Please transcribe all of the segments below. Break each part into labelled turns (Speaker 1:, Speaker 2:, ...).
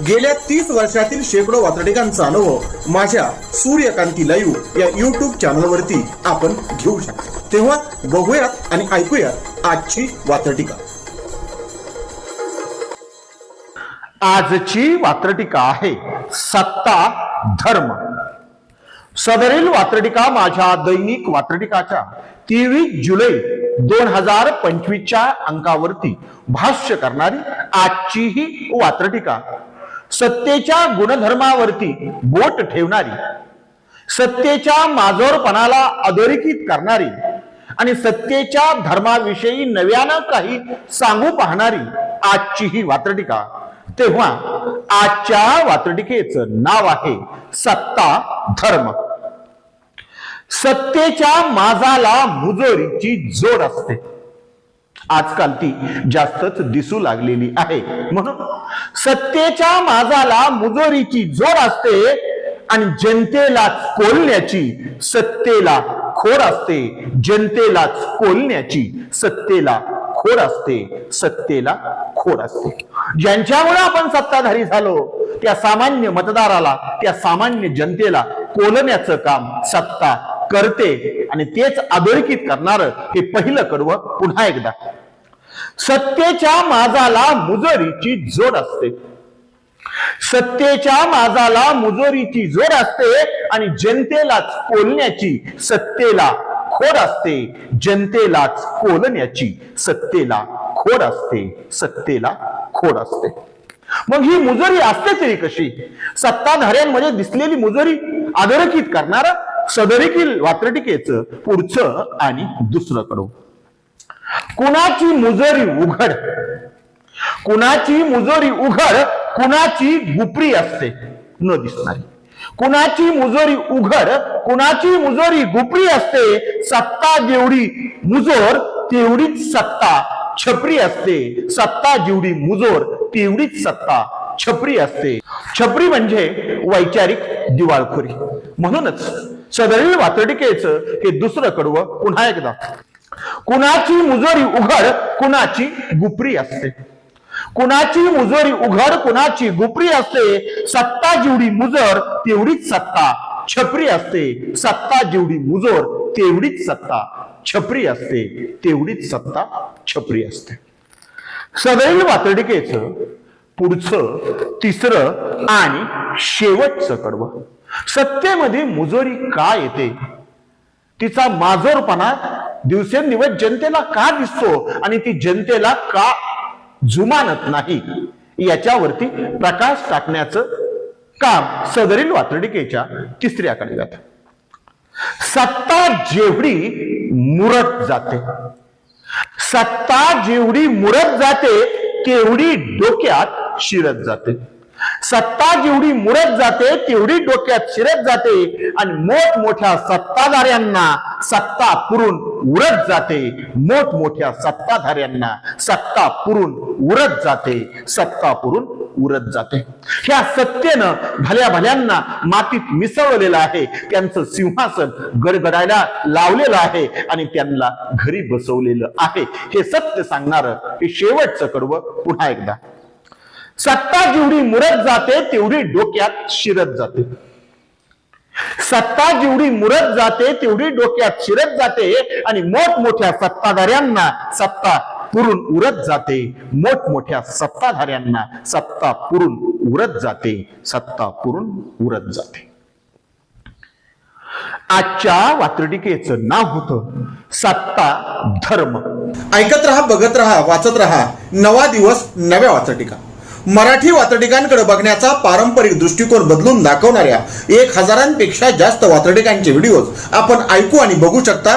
Speaker 1: गेल्या तीस वर्षातील शेकडो वातडिकांचा अनुभव माझ्या सूर्यकांती लाईव्ह या युट्यूब चॅनलवरती आपण घेऊ शकतो. तेव्हा बघूयात आणि ऐकूयात आजची वातडिका
Speaker 2: आजची वात्रटिका आहे सत्ता धर्म. सदरील वात्रटिका माझ्या दैनिक वात्रटिकाच्या तेवीस जुलै दोन हजार पंचवीसच्या अंकावरती भाष्य करणारी आजची ही वात्रटिका. सत्तेच्या गुणधर्मावरती बोट ठेवणारी सत्तेच्या माजोरपणाला अधोरेखित करणारी आणि सत्तेच्या धर्माविषयी नव्यानं काही सांगू पाहणारी आजची ही वात्रटिका. तेव्हा आजच्या वात्रटिकेचं नाव आहे सत्ता धर्म. सत्तेच्या माजाला मुजोरीची जोड असते. आजकाल ती जास्तच दिसू लागलेली आहे. म्हणून सत्तेच्या माजाला मुजोरीची जोर असते आणि जनतेलाच कोलण्याची सत्तेला खोर असते. जनतेलाच कोलण्याची सत्तेला खोर असते. सत्तेला खोर असते. ज्यांच्यामुळे आपण सत्ताधारी झालो त्या सामान्य मतदाराला त्या सामान्य जनतेला कोलण्याचं काम सत्ता करते आणि तेच अधोरेखित करणार हे पहिलं कडवं पुन्हा एकदा. सत्तेच्या माजाला मुजोरीची जोड असते. सत्तेच्या माजाला मुजोरीची जोड असते आणि जनतेलाच कोलण्याची सत्तेला खोड असते. जनतेलाच कोलण्याची सत्तेला खोड असते. सत्तेला खोड असते. मग ही मुजोरी असते तरी कशी? सत्ताधाऱ्यांमध्ये दिसलेली मुजोरी अधोरेखित करणार सदरेकील वात्रटिकेचं पुढचं आणि दुसरं कडू कुणाची मुजोरी उघड? कुणाची मुजोरी उघड? कुणाची गुपरी असते? न दिसणारी. कुणाची मुजोरी उघड? कुणाची मुजोरी गुपरी असते? सत्ता जेवढी मुजोर तेवढीच सत्ता छपरी असते. सत्ता जेवढी मुजोर तेवढीच सत्ता छपरी असते. छपरी म्हणजे वैचारिक दिवाळखोरी. म्हणूनच सदरील वातडिकेचं हे दुसरं कडवं पुन्हा एकदा. कुणाची मुजोरी उघड कुणाची गुपरी असते. कुणाची मुजोरी उघड कुणाची गुपरी असते सत्ता जेवढी मुजर तेवढीच सत्ता छपरी असते. सत्ता जेवढी मुजोर तेवढीच सत्ता छपरी असते. तेवढीच सत्ता छपरी असते. सदैव वातडिकेचं पुढचं तिसरं आणि शेवटचं कडवं. सत्तेमध्ये मुजोरी का येते? तिचा माजोरपणा दिवसेंदिवस जनतेला का दिसतो आणि ती जनतेला का जुमानत नाही? याच्यावरती प्रकाश टाकण्याचं काम सदरील वातडिकेच्या तिसऱ्याकडे जात. सत्ता जेवढी मुरत जाते सत्ता जेवढी मुरत जाते तेवढी डोक्यात शिरत जाते. सत्ता जेवढी मुरत जाते तेवढी डोक्यात शिरत जाते आणि मोठमोठ्या सत्ताधाऱ्यांना सत्ता पुरून उरत जाते. मोठमोठ्या सत्ताधाऱ्यांना सत्ता पुरून उरत जाते. सत्ता पुरून उरत जाते. ह्या सत्तेनं भल्या भल्यांना मातीत मिसळलेलं आहे. त्यांचं सिंहासन गडगडायला लावलेलं आहे आणि त्यांना घरी बसवलेलं आहे. हे सत्य सांगणार हे शेवटचं कडवं पुन्हा एकदा. सत्ता जेवढी मुरत जाते तेवढी डोक्यात शिरत जाते. सत्ता जेवढी मुरत जाते तेवढी डोक्यात शिरत जाते आणि मोठमोठ्या सत्ताधाऱ्यांना सत्ता पुरून उरत जाते. मोठमोठ्या सत्ताधाऱ्यांना सत्ता पुरून उरत जाते. सत्ता पुरून उरत जाते. आजच्या वात्रटिकेचं नाव होतं सत्ता धर्म.
Speaker 1: ऐकत रहा बघत रहा वाचत रहा. नवा दिवस नव्या वाचटिका
Speaker 2: मराठी वात्रटिकांकडे बघण्याचा पारंपरिक दृष्टिकोन बदलून दाखवणाऱ्या एक हजारांपेक्षा जास्त वात्रटिकांचे व्हिडिओज आपण ऐकू आणि बघू शकता.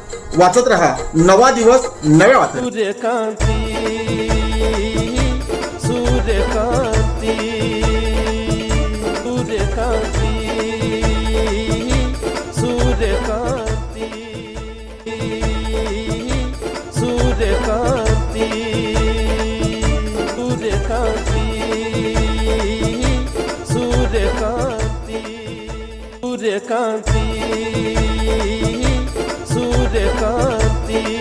Speaker 2: वाचत रहा. नवा दिवस नव्या वाचन.
Speaker 3: सूर्यकांति सूर्यकांति কান্তি।